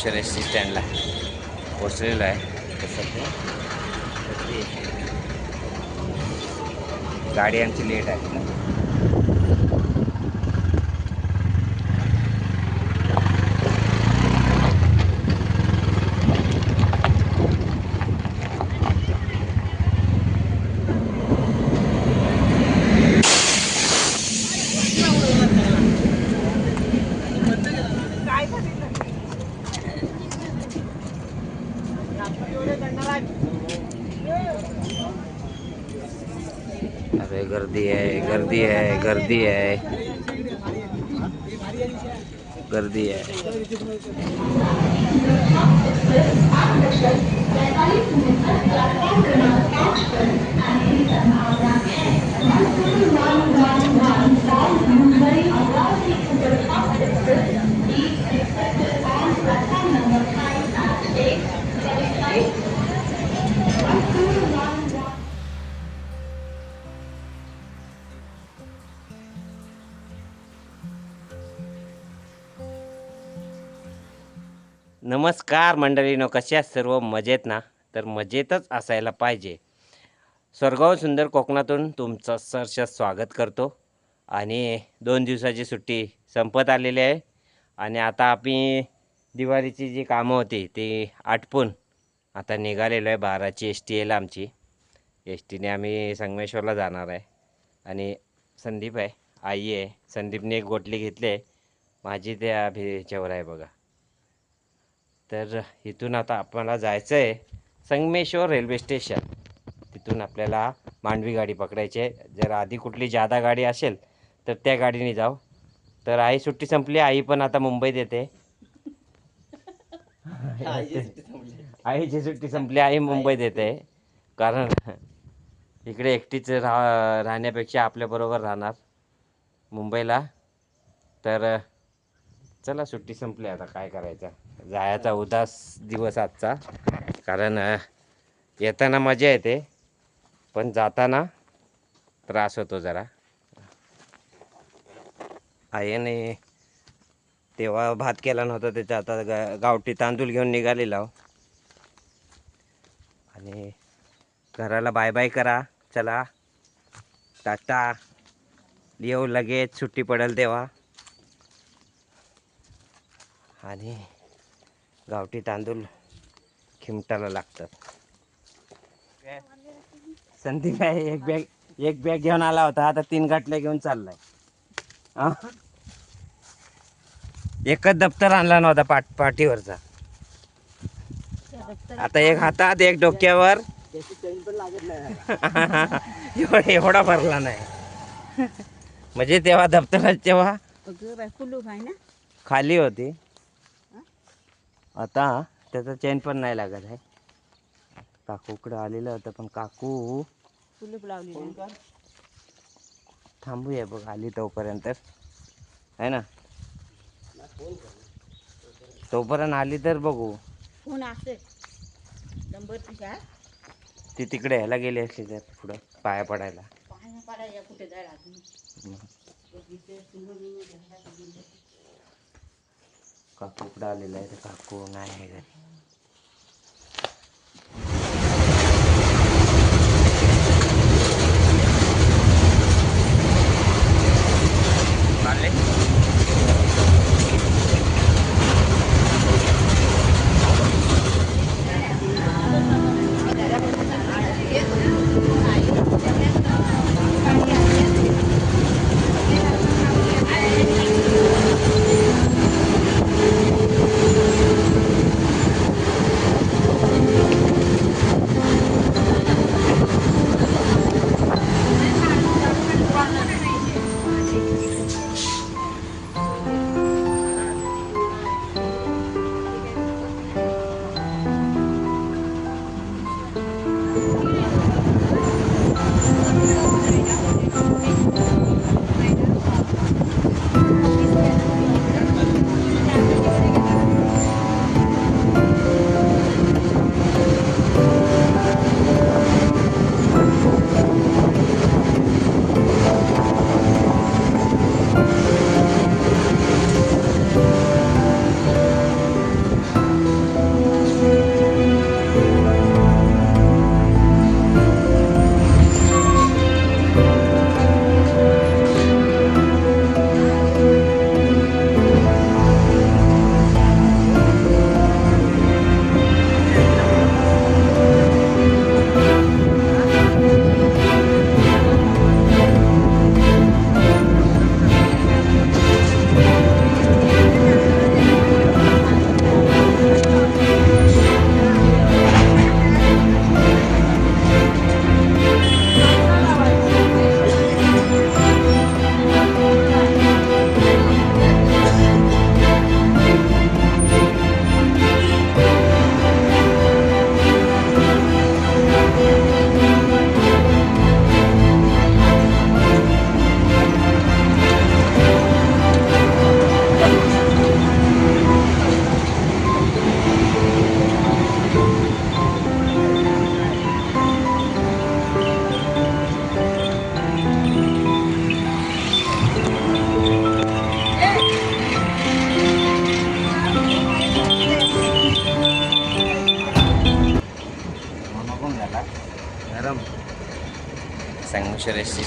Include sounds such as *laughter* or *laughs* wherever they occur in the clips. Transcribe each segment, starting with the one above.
आमच्या S T स्टँडला पोचलेलो आहे. तर सध्या आहे. गाडी आमची लेट आहे अरे गर्दी आहे गर्दी आहे गर्दी आहे गर्दी आहे नमस्कार मंडळीनो कशा आहात सर्व? मजेत ना? तर मजेतच असायला पाहिजे. स्वर्गाव सुंदर कोकणातून तुमचं सरस स्वागत करतो. आणि दोन दिवसाची सुट्टी संपत आलेली आहे. आणि आता आम्ही दिवाळीची जी कामं होती ती आटपून आता निघालेलो आहे बाराची एस टी येईल आमची. एस टीने आम्ही संगमेश्वरला जाणार आहे. आणि संदीप आहे आई आहे. संदीपने एक गोटली घेतली आहे. माझी त्या भिच्यावर आहे बघा. तर इथून आता आपल्याला जायचं आहे संगमेश्वर रेल्वे स्टेशन. तिथून आपल्याला मांडवी गाडी पकडायची आहे. जर आधी कुठली जादा गाडी असेल तर त्या गाडीने जाऊ. तर आई सुट्टी संपली आई पण आता मुंबईत येते. आईची सुट्टी संपली. आई मुंबईत येते. कारण इकडे एकटीच राह राहण्यापेक्षा आपल्याबरोबर राहणार मुंबईला. तर चला सुट्टी संपली आता काय करायचं? जायचा उदास दिवस आजचा. कारण येताना मजा येते पण जाताना त्रास होतो जरा. आईने तेव्हा भात केला नव्हता त्याच्या आता गा गावठी तांदूळ घेऊन निघालेला हो. आणि घराला बाय बाय करा चला. टाटा. येऊ लगेच सुट्टी पडेल तेव्हा. आणि गावठी तांदूळ खिमटाला लागतात. संदीप आहे एक बॅग एक बॅग घेऊन आला होता. आता तीन गाठल्या घेऊन चाललाय. हा? एकच दप्तर आणला नव्हता पाठ पाठीवरचा. आता एक हातात एक डोक्यावर. एवढा एवढा भरला नाही. म्हणजे तेव्हा दप्तरात तेव्हा खाली होती. आता त्याचा चेन पण नाही लागत आहे. काकूकडं आलेलं होतं पण काकू कुलूप लावली थांबूया बघ आली तोपर्यंत. आहे ना? तोपर्यंत आली तर बघू. फोन नंबर ती तिकडे ह्याला गेली असली तर पुढं पाया पडायला. पाय पडायला कुठे जायला अजून काकूकडं आलेलं आहे तर काकू नाही आहे घरी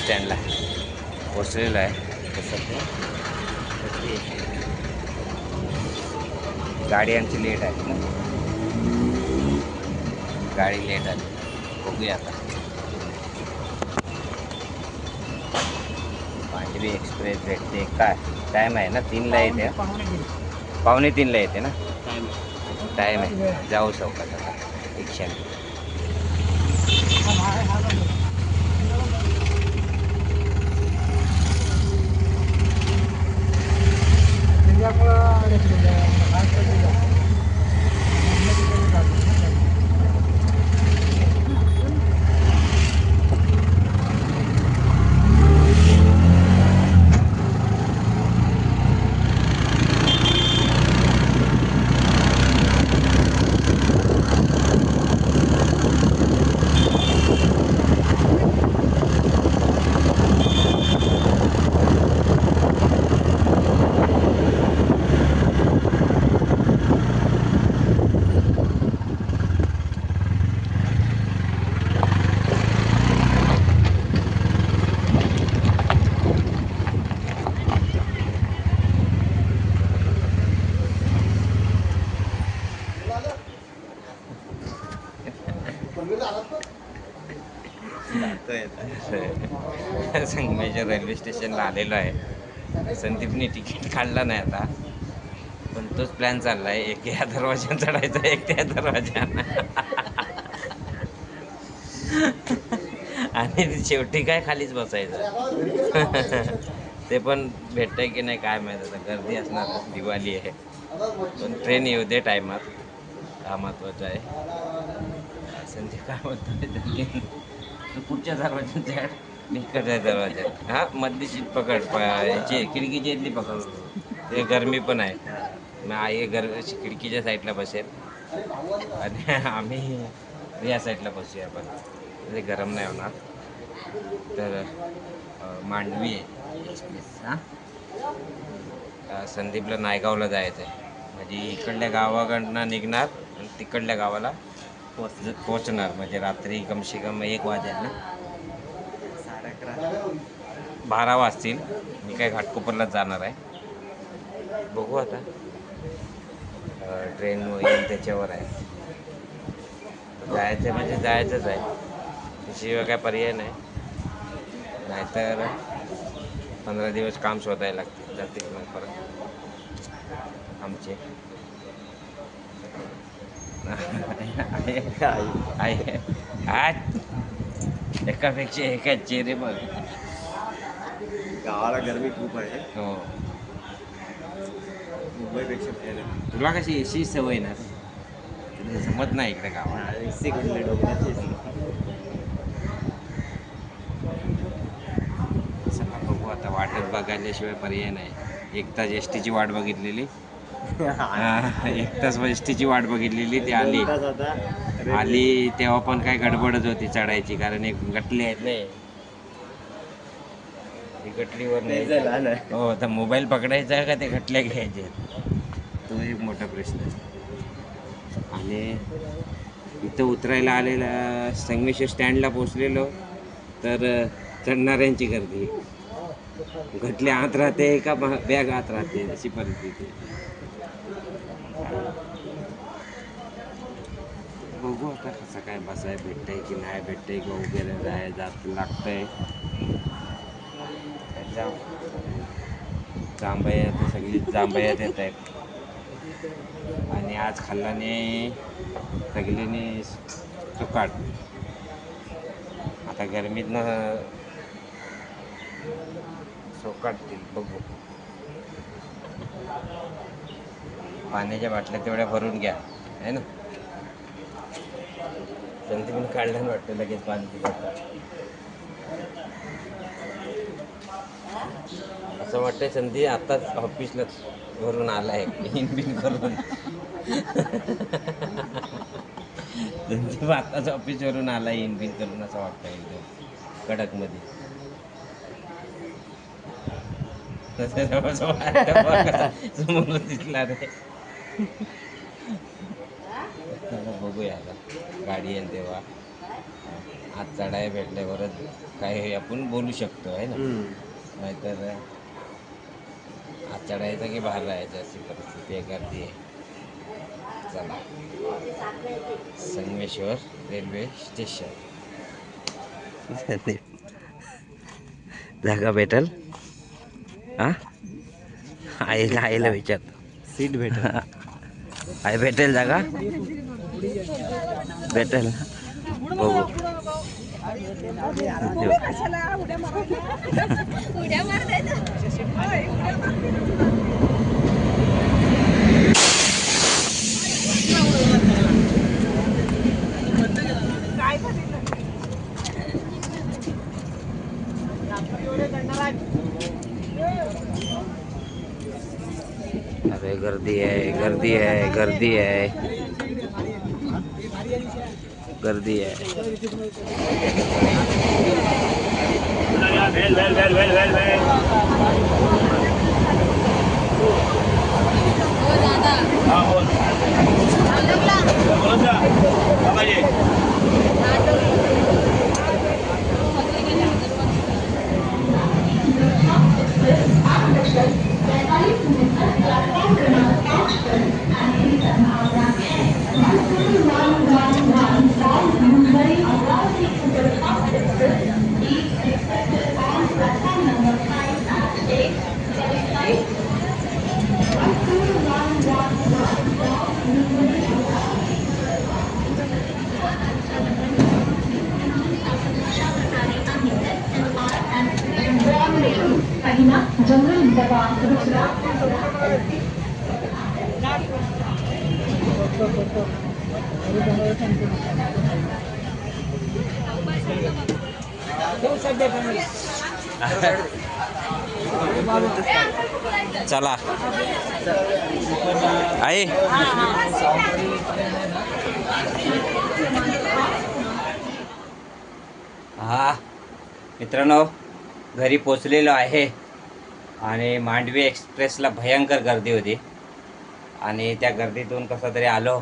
स्टँडला पोचलेलो आहे तसं गाडी आमची लेट आहे. ना गाडी लेट आली बघूया आता. मांडवी एक्सप्रेस भेटते. काय? टाईम आहे ना? तीनला येते पावणे तीनला येते ना? टाईम आहे. जाऊ चौकात आता. रिक्षाने संगमेश्वर रेल्वे स्टेशनला आलेलो आहे. संदीपने तिकीट काढलं नाही आता. पण तोच प्लॅन चालला आहे एक या दरवाज्यानं चढायचा एक त्या दरवाज्यानं *laughs* आणि शेवटी काय खालीच बसायचं? *laughs* ते पण भेटतंय की नाही काय माहीत आता. गर्दी असणार. दिवाळी आहे. पण ट्रेन येऊ दे टायमात हा महत्त्वाचा आहे संदीप काय म्हणतो तू पुढच्या दरवाज्यात चढ मी इकडच्या दरवाज्यात. हा मधली पकड प- याची खिडकीची इथली पकड. ते गरमी पण आहे. मग आई गर खिडकीच्या साईडला बसेल. आणि आम्ही या साईडला बसूया आपण ते गरम नाही होणार. तर मांडवी आहे. एक्सप्रेस हां संदीपला नायगावला जायचं आहे म्हणजे इकडल्या गावाकडनं निघणार आणि तिकडल्या गावाला पोच पोचणार म्हणजे रात्री कमसे कम एक वाजेल ना? बारा वाजतील. मी काय घाटकोपरलाच जाणार आहे. बघू आता. ट्रेन येईल त्याच्यावर आहे. जायचं म्हणजे जायचंच आहे. त्याशिवाय काय पर्याय नाही. नाहीतर पंधरा दिवस काम शोधायला लागतील. जातील मग परत. आमचे. आहे. आज एकापेक्षा एका चेहरे बघ. गावाला गरमी खूप आहे. हो. मुंबईपेक्षा बाहेर. तुला कशी अशी सवय ना? तुला जमत नाही इकडे गावाला. एसी कुठले? डोक्यात एसी. बघू आता. वाटत बघायल्याशिवाय पर्याय नाही. एक तास एस टीची वाट बघितलेली हा, एक तास एस टीची वाट बघितलेली ती आली. आली तेव्हा पण काय गडबडच होती चढायची कारण एक गटली आहेत नाही ती गटलीवर नाही. हो आता मोबाईल पकडायचा का ते गटल्या घ्यायचे? तो एक मोठा प्रश्न आहे. आणि इथं उतरायला आलेला संगमेश्वर स्टँडला पोचलेलो तर अ, चढणाऱ्यांची गर्दी. घटले आत राहते का बॅग आत राहते अशी परिस्थिती बघू आता कसं काय बसाय भेटतंय की नाही भेटतंय किंवा उभे राहाय जात लागतंय. जाम. जांभया तर सगळी जांभयात येत आहेत. आणि आज खाल्ल्याने सगळ्यांनी चुकाट आता गरमीतनं सोकाटतील बघू. पाण्याच्या बाटल्या तेवढ्या भरून घ्या आहे ना? संधी काढल्यानं वाटतं लगेच पाणी पितात असं वाटतंय संधी आताच ऑफिसला भरून आलाय. इन बिन करून. संदीप आताच ऑफिसवरून आलाय इन बिन करून असं वाटतं एकदम. कडकमध्ये. तसं वाटतं समोर दिसला रे. बघूया आता. गाडी येईल तेव्हा. हात चढाय भेटल्यावरच काही आपण बोलू शकतो आहे ना? नाहीतर हात चढायचं की बाहेर राहायचं अशी परिस्थिती आहे गर्दी आहे. चला. Sangameshwar railway station. *laughs* जागा भेटल? हा आईला आईला विचार सीट भेट *laughs* आई भेटेल जागा? *laughs* भेटेल बघू हो. अरे गर्दी आहे गर्दी आहे गर्दी आहे. कर दी है भेल भेल भेल भेल भेल भेल। बोल बोल बोल बोल गर्दी आहे चला. आई. हा. मित्रांनो घरी पोचलेलो आहे. आणि मांडवी एक्सप्रेसला भयंकर गर्दी होती. आणि त्या गर्दीतून कसं तरी आलो.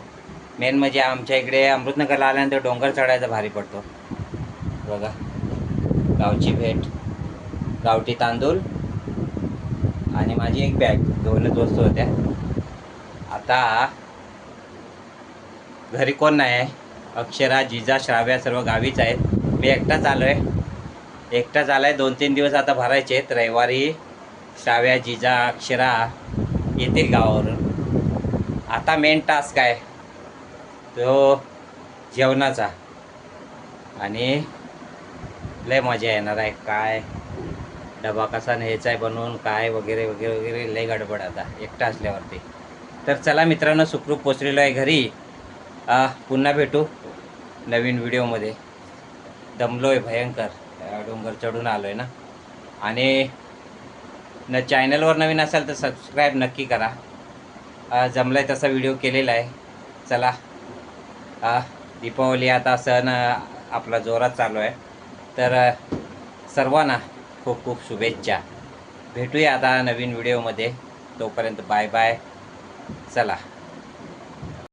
मेन म्हणजे आमच्या इकडे अमृतनगरला आल्यानंतर डोंगर चढायचा भारी पडतो. बघा. गावची भेट. गावठी तांदूळ. आणि माझी एक बॅग दोनच वस्तू होत्या. आता घरी कोण नाही आहे? अक्षरा जिजा श्राव्या सर्व गावीच आहेत. मी एकटाच आलो आहे एकटाच आलो आहे दोन तीन दिवस आता भरायचे आहेत. रविवारी साव्या जिजा अक्षरा येतील गावावरून. आता मेन टास्क आहे तो जेवणाचा. आणि लय मजा येणार आहे. काय डबा कसा न्यायचा आहे बनवून काय वगैरे वगैरे वगैरे लय गडबड आता. एकटा असल्यावरती. तर चला मित्रांनो सुखरूप पोचलेलो आहे घरी. पुन्हा भेटू नवीन व्हिडिओमध्ये. दमलो आहे भयंकर डोंगर चढून आलो आहे ना. आणि न चॅनलवर नवीन असाल तर सबस्क्राईब नक्की करा. जमलं जमलाय तसा व्हिडिओ केलेला आहे. चला. दीपावली आता सण आपला जोरात चालू आहे. तर सर्वांना खूप खूप शुभेच्छा. भेटूया आता नवीन व्हिडिओमध्ये तोपर्यंत बाय बाय चला.